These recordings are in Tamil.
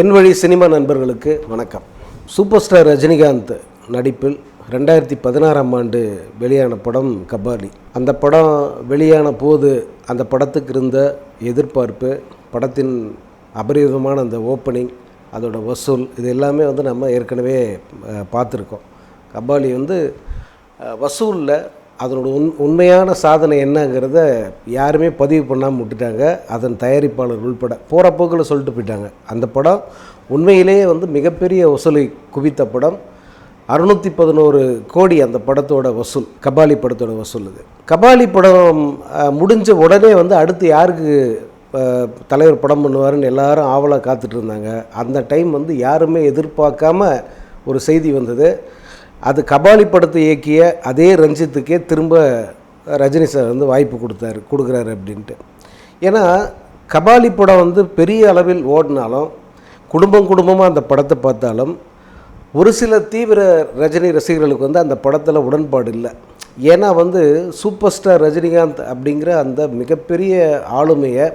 என் வழி சினிமா நண்பர்களுக்கு வணக்கம். சூப்பர் ஸ்டார் ரஜினிகாந்த் நடிப்பில் ரெண்டாயிரத்தி பதினாறாம் ஆண்டு வெளியான படம் கபாலி. அந்த படம் வெளியான போது அந்த படத்துக்கு இருந்த எதிர்பார்ப்பு படத்தின் அபரிவிதமான அந்த ஓப்பனிங் அதோட வசூல் இது எல்லாமே வந்து நம்ம ஏற்கனவே பார்த்துருக்கோம். கபாலி வந்து வசூலில் அதனோட உண் உண்மையான சாதனை என்னங்கிறத யாருமே பதிவு பண்ணாமல் விட்டுட்டாங்க. அதன் தயாரிப்பாளர் உள்பட போகிற போக்கில் சொல்லிட்டு போயிட்டாங்க. அந்த படம் உண்மையிலேயே வந்து மிகப்பெரிய வசூலை குவித்த படம். அறுநூற்றி பதினோரு கோடி அந்த படத்தோட வசூல் கபாலி படத்தோட வசூல் இது கபாலி படம் முடிஞ்ச உடனே வந்து அடுத்து யாருக்கு தலைவர் படம் பண்ணுவாருன்னு எல்லாரும் ஆவலாக காத்துட்டு இருந்தாங்க. அந்த டைம் வந்து யாருமே எதிர்பார்க்காம ஒரு செய்தி வந்தது. அது கபாலி படத்தை இயக்கிய அதே ரஞ்சித்துக்கே திரும்ப ரஜினி சார் வந்து வாய்ப்பு கொடுத்தாரு கொடுக்குறாரு அப்படின்ட்டு. ஏன்னா கபாலி படம் வந்து பெரிய அளவில் ஓடினாலும் குடும்பம் குடும்பமாக அந்த படத்தை பார்த்தாலும் ஒரு சில தீவிர ரஜினி ரசிகர்களுக்கு வந்து அந்த படத்தில் உடன்பாடு இல்லை. ஏன்னா வந்து சூப்பர் ஸ்டார் ரஜினிகாந்த் அப்படிங்கிற அந்த மிகப்பெரிய ஆளுமையை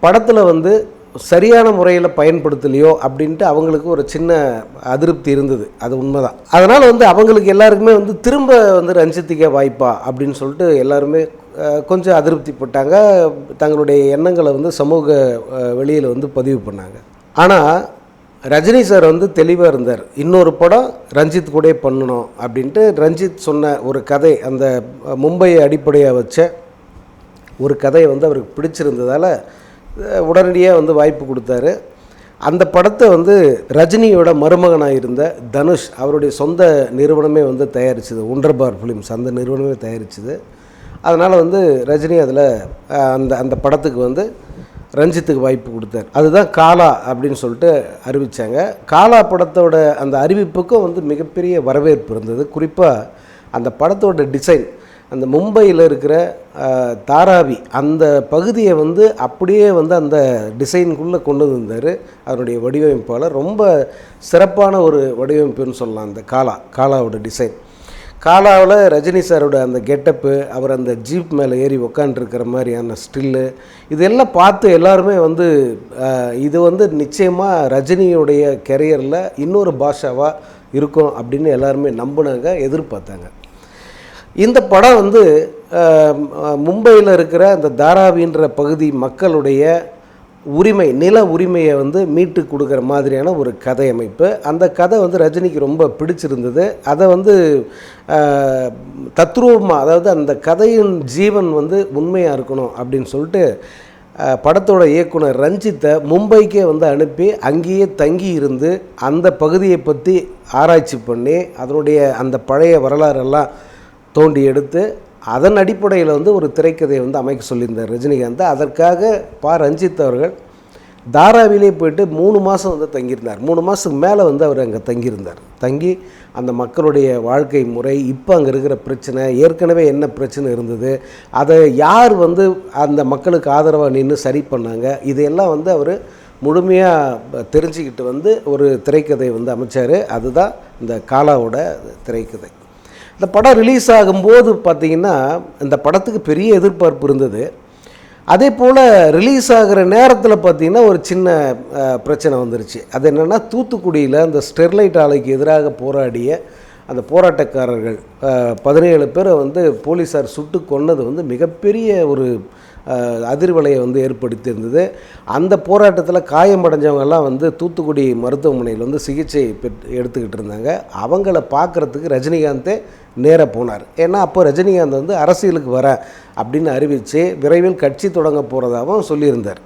படத்தில் வந்து சரியான முறையில் பயன்படுத்தலையோ அப்படின்ட்டு அவங்களுக்கு ஒரு சின்ன அதிருப்தி இருந்தது. அது உண்மைதான். அதனால் வந்து அவங்களுக்கு எல்லாருக்குமே வந்து திரும்ப வந்து ரஞ்சித்துக்கே வாய்ப்பா அப்படின்னு சொல்லிட்டு எல்லாருமே கொஞ்சம் அதிருப்திப்பட்டாங்க. தங்களுடைய எண்ணங்களை வந்து சமூக வெளியில் வந்து பதிவு பண்ணாங்க. ஆனால் ரஜினி சார் வந்து தெளிவாக இருந்தார். இன்னொரு படம் ரஞ்சித் கூட பண்ணணும் அப்படின்ட்டு ரஞ்சித் சொன்ன ஒரு கதை அந்த மும்பையை அடிப்படையாக வச்ச ஒரு கதையை வந்து அவருக்கு பிடிச்சிருந்ததால் உடனடியாக வந்து வாய்ப்பு கொடுத்தாரு. அந்த படத்தை வந்து ரஜினியோட மருமகனாக இருந்த தனுஷ் அவருடைய சொந்த நிறுவனமே வந்து தயாரிச்சது. ஒன்றபார் ஃபிலிம்ஸ் அந்த நிறுவனமே தயாரிச்சது. அதனால் வந்து ரஜினி அதில் அந்த அந்த படத்துக்கு வந்து ரஞ்சித்துக்கு வாய்ப்பு கொடுத்தார். அதுதான் காலா அப்படின்னு சொல்லிட்டு அறிவித்தாங்க காலா படத்தோட அந்த அறிவிப்புக்கும் வந்து மிகப்பெரிய வரவேற்பு இருந்தது. குறிப்பாக அந்த படத்தோட டிசைன் அந்த மும்பையில் இருக்கிற தாராவி அந்த பகுதியை வந்து அப்படியே வந்து அந்த டிசைனுக்குள்ளே கொண்டு வந்தார். அதனுடைய வடிவமைப்பாளர். ரொம்ப சிறப்பான ஒரு வடிவமைப்புன்னு சொல்லலாம் அந்த காலா காலாவோட டிசைன். காலாவில் ரஜினி சாரோட அந்த கெட்டப்பு அவர் அந்த ஜீப் மேலே ஏறி உக்காண்டிருக்கிற மாதிரியான ஸ்டில்லு இதெல்லாம் பார்த்து எல்லாருமே வந்து இது வந்து நிச்சயமாக ரஜினியுடைய கெரியரில் இன்னொரு பாஷாவாக இருக்கும் அப்படின்னு எல்லாருமே நம்பினாங்க எதிர்பார்த்தாங்க. இந்த படம் வந்து மும்பையில் இருக்கிற அந்த தாராவின்ற பகுதி மக்களுடைய உரிமை நில உரிமையை வந்து மீட்டு கொடுக்குற மாதிரியான ஒரு கதை அமைப்பு. அந்த கதை வந்து ரஜினிக்கு ரொம்ப பிடிச்சிருந்தது. அதை வந்து தத்ரூபமாக அதாவது அந்த கதையின் ஜீவன் வந்து உண்மையாக இருக்கணும் அப்படின்னு சொல்லிட்டு படத்தோட இயக்குனர் ரஞ்சித்தை மும்பைக்கே வந்து அனுப்பி அங்கேயே தங்கி இருந்து அந்த பகுதியை பற்றி ஆராய்ச்சி பண்ணி அதனுடைய அந்த பழைய வரலாறெல்லாம் தோண்டி எடுத்து அதன் அடிப்படையில் வந்து ஒரு திரைக்கதையை வந்து அமைக்க சொல்லியிருந்தார் ரஜினிகாந்த். அதற்காக பா. ரஞ்சித் அவர்கள் தாராவிலே போயிட்டு மூணு மாதம் வந்து தங்கியிருந்தார். மூணு மாதத்துக்கு மேலே வந்து அவர் அங்கே தங்கியிருந்தார். தங்கி அந்த மக்களுடைய வாழ்க்கை முறை இப்போ அங்கே இருக்கிற பிரச்சனை ஏற்கனவே என்ன பிரச்சனை இருந்தது அதை யார் வந்து அந்த மக்களுக்கு ஆதரவாக நின்று சரி பண்ணாங்க இதையெல்லாம் வந்து அவர் முழுமையாக தெரிஞ்சுக்கிட்டு வந்து ஒரு திரைக்கதை வந்து அமைச்சார். அதுதான் இந்த காலாவோட திரைக்கதை. இந்த படம் ரிலீஸ் ஆகும்போது பார்த்திங்கன்னா இந்த படத்துக்கு பெரிய எதிர்பார்ப்பு இருந்தது. அதே போல் ரிலீஸ் ஆகிற நேரத்தில் பார்த்திங்கன்னா ஒரு சின்ன பிரச்சனை வந்துருச்சு. அது என்னென்னா தூத்துக்குடியில் அந்த ஸ்டெர்லைட் ஆலைக்கு எதிராக போராடிய அந்த போராட்டக்காரர்கள் பதினேழு பேரை வந்து போலீஸார் சுட்டு கொன்னது வந்து மிகப்பெரிய ஒரு அதிர்வலையை வந்து ஏற்படுத்தியிருந்தது. அந்த போராட்டத்தில் காயமடைஞ்சவங்கெல்லாம் வந்து தூத்துக்குடி மருத்துவமனையில் வந்து சிகிச்சை பெற்று எடுத்துக்கிட்டு இருந்தாங்க. அவங்கள பார்க்குறதுக்கு ரஜினிகாந்தே நேராக போனார். ஏன்னா அப்போ ரஜினிகாந்த் வந்து அரசியலுக்கு வர அப்படின்னு அறிவித்து விரைவில் கட்சி தொடங்க போகிறதாகவும் சொல்லியிருந்தார்.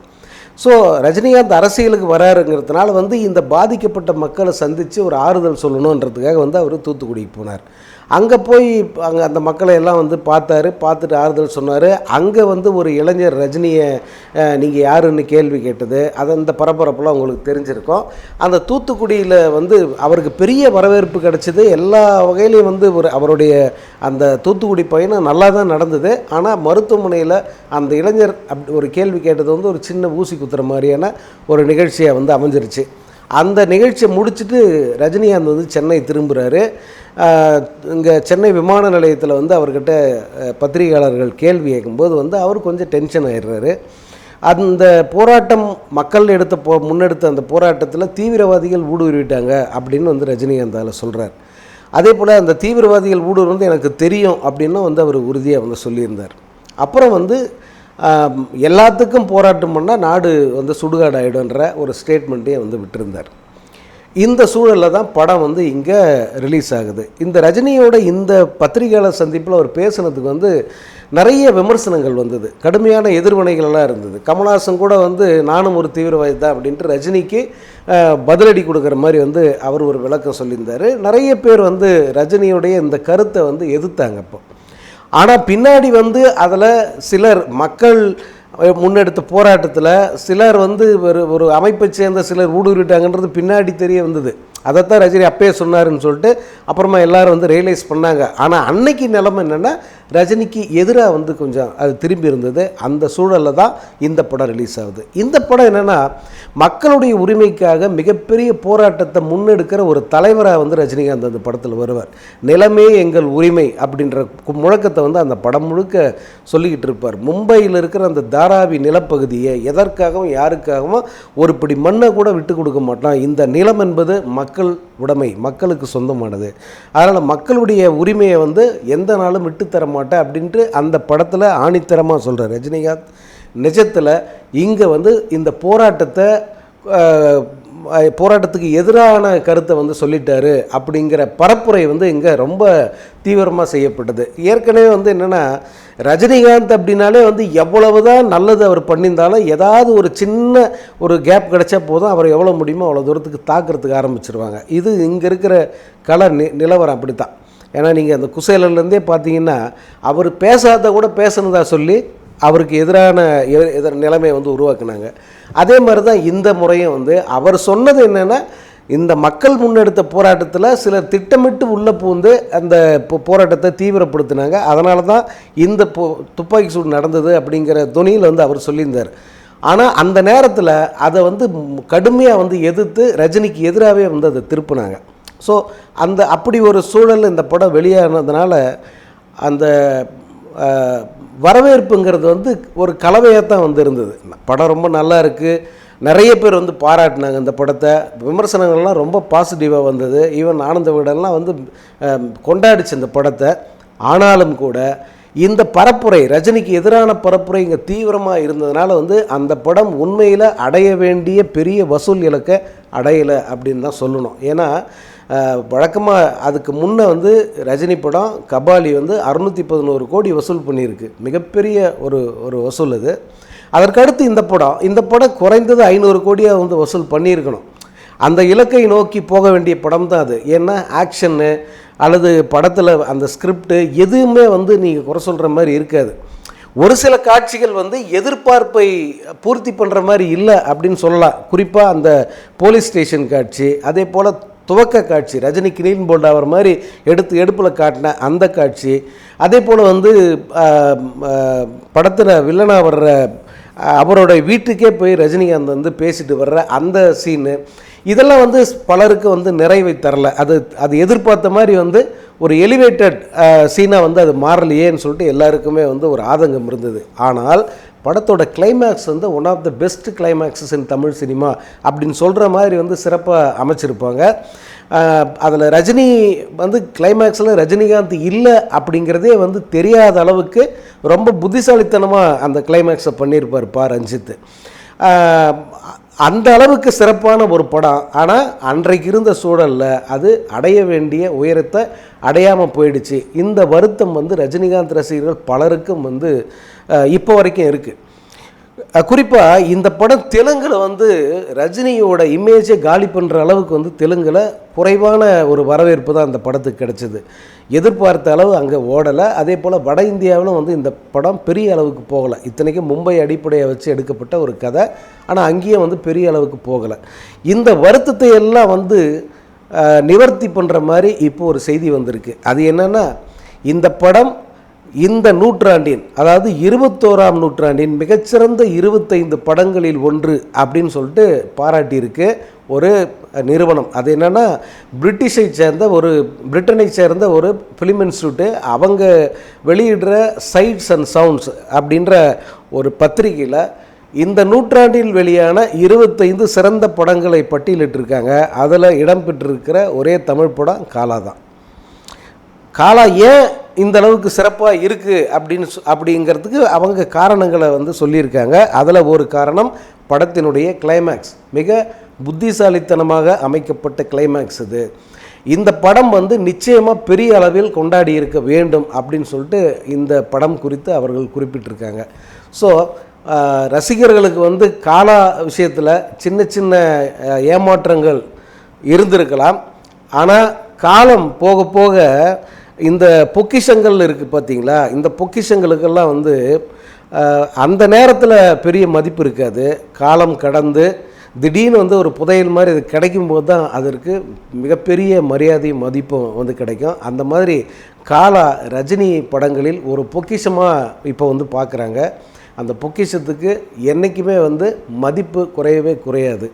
ஸோ ரஜினிகாந்த் அரசியலுக்கு வராருங்கிறதுனால வந்து இந்த பாதிக்கப்பட்ட மக்களை சந்தித்து ஒரு ஆறுதல் சொல்லணுன்றதுக்காக வந்து அவர் தூத்துக்குடிக்கு போனார். அங்கே போய் அங்கே அந்த மக்களை எல்லாம் வந்து பார்த்தாரு பார்த்துட்டு ஆறுதல் சொன்னார். அங்கே வந்து ஒரு இளைஞர் ரஜினியை நீங்கள் யாருன்னு கேள்வி கேட்டது. அது அந்த பரபரப்பெல்லாம் உங்களுக்கு தெரிஞ்சிருக்கும். அந்த தூத்துக்குடியில் வந்து அவருக்கு பெரிய வரவேற்பு கிடச்சிது. எல்லா வகையிலையும் வந்து ஒரு அவருடைய அந்த தூத்துக்குடி பயணம் நல்லா தான் நடந்தது. ஆனால் மருத்துவமனையில் அந்த இளைஞர் அப்படி ஒரு கேள்வி கேட்டது வந்து ஒரு சின்ன ஊசி குத்துற மாதிரியான ஒரு நிகழ்ச்சியாக வந்து அமைஞ்சிருச்சு. அந்த நிகழ்ச்சியை முடிச்சுட்டு ரஜினிகாந்த் வந்து சென்னை திரும்புகிறாரு இங்கே சென்னை விமான நிலையத்தில் வந்து அவர்கிட்ட பத்திரிகையாளர்கள் கேள்வி கேட்கும்போது வந்து அவர் கொஞ்சம் டென்ஷன் ஆயிடுறாரு. அந்த போராட்டம் மக்கள் எடுத்த போ முன்னெடுத்த அந்த போராட்டத்தில் தீவிரவாதிகள் ஊடுருவிட்டாங்க அப்படின்னு வந்து ரஜினிகாந்த் அதில் சொல்கிறார் அதே போல் அந்த தீவிரவாதிகள் ஊடுருவது வந்து எனக்கு தெரியும் அப்படின்னு வந்து அவர் உறுதியாக வந்து சொல்லியிருந்தார். அப்புறம் வந்து எல்லாத்துக்கும் போராட்டம் பண்ணால் நாடு வந்து சுடுகாடு ஆகிடும்ன்ற ஒரு ஸ்டேட்மெண்ட்டையும் வந்து விட்டுருந்தார். இந்த சூழலில் தான் படம் வந்து இங்கே ரிலீஸ் ஆகுது. இந்த ரஜினியோட இந்த பத்திரிகையாளர் சந்திப்பில் அவர் பேசுனதுக்கு வந்து நிறைய விமர்சனங்கள் வந்தது. கடுமையான எதிர்வினைகள்லாம் இருந்தது. கமல்ஹாசன் கூட வந்து நானும் ஒரு தீவிரவாதி தான் அப்படின்ட்டு ரஜினிக்கு பதிலடி கொடுக்குற மாதிரி வந்து அவர் ஒரு விளக்கம் சொல்லியிருந்தார். நிறைய பேர் வந்து ரஜினியுடைய இந்த கருத்தை வந்து எதிர்த்தாங்க இப்போ ஆனால் பின்னாடி வந்து அதில் சிலர் மக்கள் முன்னெடுத்த போராட்டத்தில் சிலர் வந்து ஒரு ஒரு அமைப்பை சேர்ந்த சிலர் ஊடுருவிட்டாங்கன்றது பின்னாடி தெரிய வந்தது. அதைத்தான் ரஜினி அப்பயே சொன்னாருன்னு சொல்லிட்டு அப்புறமா எல்லாரும் வந்து ரியலைஸ் பண்ணாங்க. ஆனால் அன்னைக்கு நிலம என்னென்னா ரஜினிக்கு எதிராக வந்து கொஞ்சம் அது திரும்பி இருந்தது. அந்த சூழலில் தான் இந்த படம் ரிலீஸ் ஆகுது. இந்த படம் என்னென்னா மக்களுடைய உரிமைக்காக மிகப்பெரிய போராட்டத்தை முன்னெடுக்கிற ஒரு தலைவராக வந்து ரஜினிகாந்த் அந்த படத்தில் வருவார். நிலமே எங்கள் உரிமை அப்படின்ற முழக்கத்தை வந்து அந்த படம் முழுக்க சொல்லிக்கிட்டு இருப்பார். மும்பையில் இருக்கிற அந்த தாராவி நிலப்பகுதியை எதற்காகவும் யாருக்காகவும் ஒரு பிடி மண்ணை கூட விட்டு கொடுக்க மாட்டோம் இந்த நிலம் என்பது மக் மக்கள் உடைமை மக்களுக்கு சொந்தமானது. அதனால் மக்களுடைய உரிமையை வந்து எந்த நாளும் விட்டு தர மாட்டேன் அப்படின்ட்டு அந்த படத்தில் ஆணித்தரமாக சொல்கிறார் ரஜினிகாந்த். நிஜத்தில் இங்கே வந்து இந்த போராட்டத்தை போராட்டத்துக்கு எதிரான கருத்தை வந்து சொல்லிட்டாரு அப்படிங்கிற பரப்புரை வந்து இங்கே ரொம்ப தீவிரமாக செய்யப்பட்டது. ஏற்கனவே வந்து என்னென்னா ரஜினிகாந்த் அப்படின்னாலே வந்து எவ்வளவு தான் நல்லது அவர் பண்ணியிருந்தாலும் ஏதாவது ஒரு சின்ன ஒரு கேப் கிடைச்சா போதும் அவர் எவ்வளோ முடியுமோ அவ்வளோ தூரத்துக்கு தாக்குறதுக்கு ஆரம்பிச்சிருவாங்க. இது இங்கே இருக்கிற கல நி நிலவரம் அப்படி தான் ஏன்னா நீங்கள் அந்த குசேலர்லேருந்தே பார்த்தீங்கன்னா அவர் பேசாத கூட பேசுனதா சொல்லி அவருக்கு எதிரான எ- எதிர் நிலைமையை வந்து உருவாக்குனாங்க. அதே மாதிரி தான் இந்த முறையும் வந்து அவர் சொன்னது என்னென்னா இந்த மக்கள் முன்னெடுத்த போராட்டத்தில் சிலர் திட்டமிட்டு உள்ளே பூந்து அந்த போ- போராட்டத்தை தீவிரப்படுத்தினாங்க. அதனால தான் இந்த போ துப்பாக்கி சூடு நடந்தது அப்படிங்கிற துணியில் வந்து அவர் சொல்லியிருந்தார். ஆனால் அந்த நேரத்தில் அதை வந்து கடுமையாக வந்து எதிர்த்து ரஜினிக்கு எதிராகவே வந்து அதை திருப்பினாங்க. ஸோ அந்த அப்படி ஒரு சூழல் இந்த படம் வெளியானதுனால அந்த வரவேற்புங்கிறது வந்து ஒரு கலவையாக தான் வந்து இருந்தது. படம் ரொம்ப நல்லா இருக்குது நிறைய பேர் வந்து பாராட்டினாங்க இந்த படத்தை. விமர்சனங்கள்லாம் ரொம்ப பாசிட்டிவாக வந்தது. ஈவன் ஆனந்த விடலாம் வந்து கொண்டாடிச்சு இந்த படத்தை. ஆனாலும் கூட இந்த பரப்புரை ரஜினிக்கு எதிரான பரப்புரை இங்கே தீவிரமாக இருந்ததுனால வந்து அந்த படம் உண்மையில் அடைய வேண்டிய பெரிய வசூல் இலக்கை அடையலை அப்படின்னு தான் சொல்லணும். ஏன்னா வழக்கமாக அதுக்கு முன்னே வந்து ரஜினி படம் கபாலி வந்து அறுநூற்றி பதினோரு கோடி வசூல் பண்ணியிருக்கு. மிகப்பெரிய ஒரு ஒரு வசூல் அது. அதற்கடுத்து இந்த படம் இந்த படம் குறைந்தது ஐநூறு கோடியாக வந்து வசூல் பண்ணியிருக்கணும். அந்த இலக்கை நோக்கி போக வேண்டிய படம் தான் அது. ஏன்னா ஆக்ஷன்னு அல்லது படத்தில் அந்த ஸ்கிரிப்டு எதுவுமே வந்து நீங்கள் குறை சொல்கிற மாதிரி இருக்காது. ஒரு சில காட்சிகள் வந்து எதிர்பார்ப்பை பூர்த்தி பண்ணுற மாதிரி இல்லை அப்படின்னு சொல்லலாம். குறிப்பாக அந்த போலீஸ் ஸ்டேஷன் காட்சி அதே போல் துவக்க காட்சி ரஜினி கிரீன் போல்ட் ஆகிற மாதிரி எடுத்து எடுப்பில் காட்டின அந்த காட்சி. அதே போல் வந்து படத்தில் வில்லனாக வர்ற அவரோட வீட்டுக்கே போய் ரஜினிகாந்த் வந்து பேசிட்டு வர்ற அந்த சீனு. இதெல்லாம் வந்து பலருக்கு வந்து நிறைவை தரல. அது அது எதிர்பார்த்த மாதிரி வந்து ஒரு எலிவேட்டட் சீனாக வந்து அது மாறலையேன்னு சொல்லிட்டு எல்லாருக்குமே வந்து ஒரு ஆதங்கம் இருந்தது. ஆனால் படத்தோட கிளைமேக்ஸ் வந்து one of the best climaxes in Tamil cinema அப்படின்னு சொல்கிற மாதிரி வந்து சிறப்பாக அமைச்சிருப்பாங்க. அதில் ரஜினி வந்து கிளைமேக்ஸில் ரஜினிகாந்த் இல்லை அப்படிங்கிறதே வந்து தெரியாத அளவுக்கு ரொம்ப புத்திசாலித்தனமாக அந்த கிளைமேக்ஸை பண்ணியிருப்பார் பா ரஞ்சித். அந்த அளவுக்கு சிறப்பான ஒரு படம். ஆனால் அன்றைக்கு இருந்த சூழலில் அது அடைய வேண்டிய உயரத்தை அடையாமல் போயிடுச்சு. இந்த வருத்தம் வந்து ரஜினிகாந்த் ரசிகர்கள் பலருக்கும் வந்து இப்போ வரைக்கும் இருக்குது குறிப்பாக இந்த படம் தெலுங்கில் வந்து ரஜினியோட இமேஜை காலி பண்ணுற அளவுக்கு வந்து தெலுங்கில் குறைவான ஒரு வரவேற்பு தான் அந்த படத்துக்கு கிடச்சிது. எதிர்பார்த்த அளவு அங்கே ஓடலை. அதே போல் வட இந்தியாவிலும் வந்து இந்த படம் பெரிய அளவுக்கு போகலை. இத்தனைக்கும் மும்பை அடிப்படையை வச்சு எடுக்கப்பட்ட ஒரு கதை. ஆனால் அங்கேயும் வந்து பெரிய அளவுக்கு போகலை. இந்த வருத்தத்தை எல்லாம் வந்து நிவர்த்தி பண்ணுற மாதிரி இப்போ ஒரு செய்தி வந்திருக்கு. அது என்னென்னா இந்த படம் இந்த நூற்றாண்டின் அதாவது இருபத்தோராம் நூற்றாண்டின் மிகச்சிறந்த இருபத்தைந்து படங்களில் ஒன்று அப்படின்னு சொல்லிட்டு பாராட்டியிருக்கு ஒரு நிறுவனம். அது என்னென்னா பிரிட்டிஷை சேர்ந்த ஒரு பிரிட்டனை சேர்ந்த ஒரு ஃபிலிம் இன்ஸ்டியூட்டு அவங்க வெளியிடுற சைட்ஸ் அண்ட் சவுண்ட்ஸ் அப்படின்ற ஒரு பத்திரிகையில் இந்த நூற்றாண்டில் வெளியான இருபத்தைந்து சிறந்த படங்களை பட்டியலிட்டிருக்காங்க. அதில் இடம்பெற்றிருக்கிற ஒரே தமிழ் படம் காலா தான். காலா ஏன் இந்த அளவுக்கு சிறப்பாக இருக்குது அப்படின்னு சொ- அப்படிங்கிறதுக்கு அவங்க காரணங்களை வந்து சொல்லியிருக்காங்க. அதில் ஒரு காரணம் படத்தினுடைய கிளைமேக்ஸ் மிக புத்திசாலித்தனமாக அமைக்கப்பட்ட கிளைமேக்ஸ் இது. இந்த படம் வந்து நிச்சயமாக பெரிய அளவில் கொண்டாடி இருக்க வேண்டும் அப்படின்னு சொல்லிட்டு இந்த படம் குறித்து அவர்கள் குறிப்பிட்டிருக்காங்க. ஸோ ரசிகர்களுக்கு வந்து காலா விஷயத்தில் சின்ன சின்ன ஏமாற்றங்கள் இருந்திருக்கலாம். ஆனால் காலம் போக போக இந்த பொக்கிஷங்கள் இருக்குது பார்த்தீங்களா இந்த பொக்கிஷங்களுக்கெல்லாம் வந்து அந்த நேரத்தில் பெரிய மதிப்பு இருக்காது. காலம் கடந்து திடீர்னு வந்து ஒரு புதையல் மாதிரி இது கிடைக்கும் போது தான் அதற்கு மிகப்பெரிய மரியாதையும் மதிப்பும் வந்து கிடைக்கும். அந்த மாதிரி காலா ரஜினி படங்களில் ஒரு பொக்கிஷமாக இப்போ வந்து பார்க்குறாங்க அந்த பொக்கிஷத்துக்கு என்றைக்குமே வந்து மதிப்பு குறையவே குறையாது.